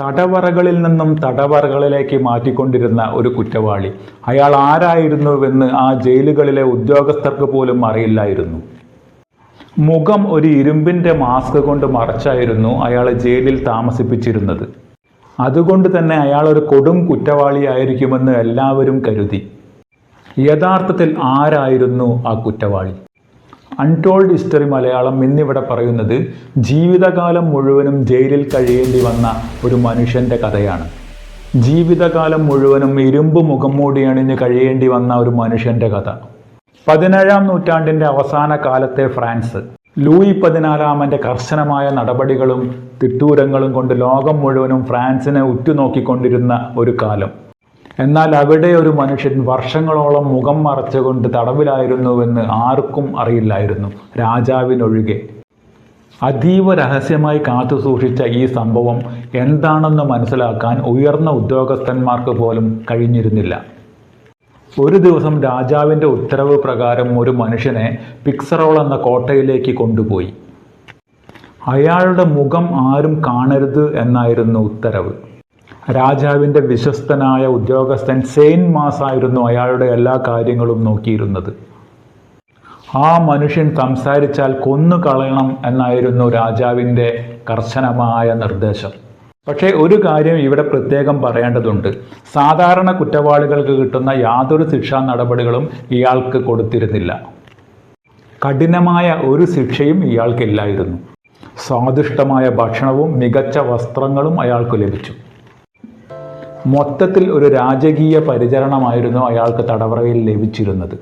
തടവറകളിൽ നിന്നും തടവറകളിലേക്ക് മാറ്റിക്കൊണ്ടിരുന്ന ഒരു കുറ്റവാളി. അയാൾ ആരായിരുന്നുവെന്ന് ആ ജയിലുകളിലെ ഉദ്യോഗസ്ഥർക്ക് പോലും അറിയില്ലായിരുന്നു. മുഖം ഒരു ഇരുമ്പിന്റെ മാസ്ക് കൊണ്ട് മറച്ചായിരുന്നു അയാൾ ജയിലിൽ താമസിപ്പിച്ചിരുന്നത്. അതുകൊണ്ട് തന്നെ അയാൾ ഒരു കൊടും കുറ്റവാളിയായിരിക്കുമെന്ന് എല്ലാവരും കരുതി. യഥാർത്ഥത്തിൽ ആരായിരുന്നു ആ കുറ്റവാളി? അൺടോൾഡ് ഹിസ്റ്ററി മലയാളം എന്നിവിടെ പറയുന്നത് ജീവിതകാലം മുഴുവനും ജയിലിൽ കഴിയേണ്ടി വന്ന ഒരു മനുഷ്യന്റെ കഥയാണ്. ജീവിതകാലം മുഴുവനും ഇരുമ്പ് മുഖംമൂടി അണിഞ്ഞ് കഴിയേണ്ടി വന്ന ഒരു മനുഷ്യന്റെ കഥ. പതിനേഴാം നൂറ്റാണ്ടിന്റെ അവസാന കാലത്തെ ഫ്രാൻസ് ലൂയി പതിനാലാമന്റെ കർശനമായ നടപടികളും തിട്ടൂരങ്ങളും കൊണ്ട് ലോകം മുഴുവനും ഫ്രാൻസിനെ ഉറ്റുനോക്കിക്കൊണ്ടിരുന്ന ഒരു കാലം. എന്നാൽ അവിടെ ഒരു മനുഷ്യൻ വർഷങ്ങളോളം മുഖം മറച്ചുകൊണ്ട് തടവിലായിരുന്നുവെന്ന് ആർക്കും അറിയില്ലായിരുന്നു. രാജാവിനൊഴികെ. അതീവ രഹസ്യമായി കാത്തു സൂക്ഷിച്ച ഈ സംഭവം എന്താണെന്ന് മനസ്സിലാക്കാൻ ഉയർന്ന ഉദ്യോഗസ്ഥന്മാർക്ക് പോലും കഴിഞ്ഞിരുന്നില്ല. ഒരു ദിവസം രാജാവിന്റെ ഉത്തരവ് പ്രകാരം ഒരു മനുഷ്യനെ പിക്സറോൾ എന്ന കോട്ടയിലേക്ക് കൊണ്ടുപോയി. അയാളുടെ മുഖം ആരും കാണരുത് എന്നായിരുന്നു ഉത്തരവ്. രാജാവിന്റെ വിശ്വസ്തനായ ഉദ്യോഗസ്ഥൻ സെയിൻ മാസായിരുന്നു അയാളുടെ എല്ലാ കാര്യങ്ങളും നോക്കിയിരുന്നത്. ആ മനുഷ്യൻ സംസാരിച്ചാൽ കൊന്നു കളയണം എന്നായിരുന്നു രാജാവിന്റെ കർശനമായ നിർദ്ദേശം. പക്ഷേ ഒരു കാര്യം ഇവിടെ പ്രത്യേകം പറയേണ്ടതുണ്ട്. സാധാരണ കുറ്റവാളികൾക്ക് കിട്ടുന്ന യാതൊരു ശിക്ഷാ നടപടികളും ഇയാൾക്ക് കൊടുത്തിരുന്നില്ല. കഠിനമായ ഒരു ശിക്ഷയും ഇയാൾക്കില്ലായിരുന്നു. സ്വാദിഷ്ടമായ ഭക്ഷണവും മികച്ച വസ്ത്രങ്ങളും അയാൾക്ക് ലഭിച്ചു. മൊത്തത്തിൽ ഒരു രാജകീയ പരിചരണമായിരുന്നു അയാൾക്ക് തടവറയിൽ ലഭിച്ചിരുന്നത്.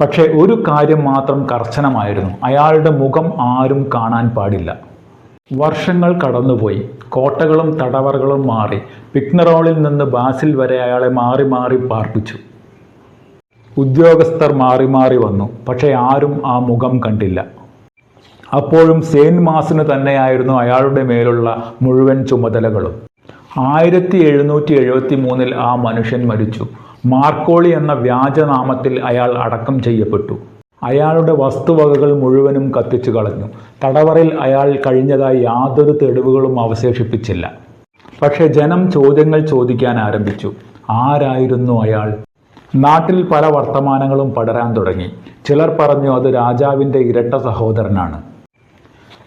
പക്ഷേ ഒരു കാര്യം മാത്രം കർശനമായിരുന്നു. അയാളുടെ മുഖം ആരും കാണാൻ പാടില്ല. വർഷങ്ങൾ കടന്നുപോയി. കോട്ടകളും തടവറകളും മാറി. പിക്നറോളിൽ നിന്ന് ബാസിൽ വരെ അയാളെ മാറി മാറി പാർപ്പിച്ചു. ഉദ്യോഗസ്ഥർ മാറി മാറി വന്നു. പക്ഷേ ആരും ആ മുഖം കണ്ടില്ല. അപ്പോഴും സെയിൻ മാസിന് തന്നെയായിരുന്നു അയാളുടെ മേലുള്ള മുഴുവൻ ചുമതലകളും. ആയിരത്തി എഴുന്നൂറ്റി എഴുപത്തി മൂന്നിൽ ആ മനുഷ്യൻ മരിച്ചു. മാർക്കോളി എന്ന വ്യാജനാമത്തിൽ അയാൾ അടക്കം ചെയ്യപ്പെട്ടു. അയാളുടെ വസ്തുവകകൾ മുഴുവനും കത്തിച്ചു കളഞ്ഞു. തടവറയിൽ അയാൾ കഴിഞ്ഞതായി യാതൊരു തെളിവുകളും അവശേഷിപ്പിച്ചില്ല. പക്ഷേ ജനം ചോദ്യങ്ങൾ ചോദിക്കാൻ ആരംഭിച്ചു. ആരായിരുന്നു അയാൾ? നാട്ടിൽ പല വർത്തമാനങ്ങളും പടരാൻ തുടങ്ങി. ചിലർ പറഞ്ഞു അത് രാജാവിന്റെ ഇരട്ട സഹോദരനാണ്.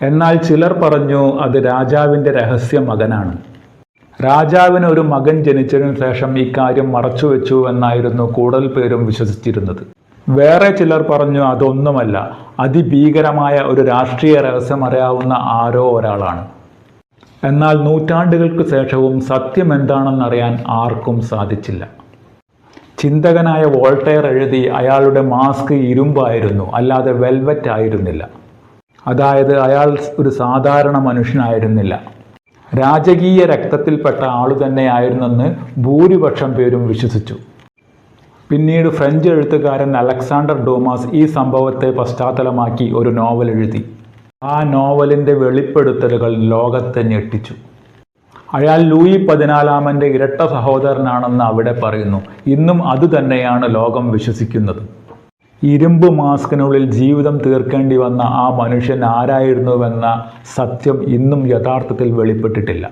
എന്നാൽ ചിലർ പറഞ്ഞു അത് രാജാവിന്റെ രഹസ്യ മകനാണ്. രാജാവിന് ഒരു മകൻ ജനിച്ചതിനു ശേഷം ഇക്കാര്യം മറച്ചുവെച്ചു എന്നായിരുന്നു കൂടുതൽ പേരും വിശ്വസിച്ചിരുന്നത്. വേറെ ചിലർ പറഞ്ഞു അതൊന്നുമല്ല അതിഭീകരമായ ഒരു രാഷ്ട്രീയ രഹസ്യം അറിയാവുന്ന ആരോ ഒരാളാണ്. എന്നാൽ നൂറ്റാണ്ടുകൾക്ക് ശേഷവും സത്യം എന്താണെന്നറിയാൻ ആർക്കും സാധിച്ചില്ല. ചിന്തകനായ വോൾട്ടയർ എഴുതി അയാളുടെ മാസ്ക് ഇരുമ്പായിരുന്നു അല്ലാതെ വെൽവെറ്റ് ആയിരുന്നില്ല. അതായത് അയാൾ ഒരു സാധാരണ മനുഷ്യനായിരുന്നില്ല. രാജകീയ രക്തത്തിൽപ്പെട്ട ആളു തന്നെയായിരുന്നെന്ന് ഭൂരിപക്ഷം പേരും വിശ്വസിച്ചു. പിന്നീട് ഫ്രഞ്ച് എഴുത്തുകാരൻ അലക്സാണ്ടർ ഡോമാസ് ഈ സംഭവത്തെ പശ്ചാത്തലമാക്കി ഒരു നോവൽ എഴുതി. ആ നോവലിന്റെ വെളിപ്പെടുത്തലുകൾ ലോകത്തെ ഞെട്ടിച്ചു. അയാൾ ലൂയി പതിനാലാമന്റെ ഇരട്ട സഹോദരനാണെന്ന് അവിടെ പറയുന്നു. ഇന്നും അതുതന്നെയാണ് ലോകം വിശ്വസിക്കുന്നത്. ഇരുമ്പ് മാസ്കിനുള്ളിൽ ജീവിതം തീർക്കേണ്ടി വന്ന ആ മനുഷ്യൻ ആരായിരുന്നുവെന്ന സത്യം ഇന്നും യഥാർത്ഥത്തിൽ വെളിപ്പെട്ടിട്ടില്ല.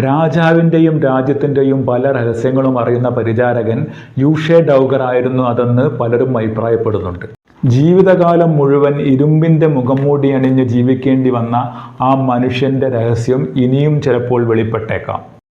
രാജാവിന്റെയും രാജ്യത്തിന്റെയും പല രഹസ്യങ്ങളും അറിയുന്ന പരിചാരകൻ യൂഷേ ഡൗഗർ ആയിരുന്നു അതെന്ന് പലരും അഭിപ്രായപ്പെടുന്നുണ്ട്. ജീവിതകാലം മുഴുവൻ ഇരുമ്പിന്റെ മുഖംമൂടി അണിഞ്ഞ് ജീവിക്കേണ്ടി വന്ന ആ മനുഷ്യന്റെ രഹസ്യം ഇനിയും ചിലപ്പോൾ വെളിപ്പെട്ടേക്കാം.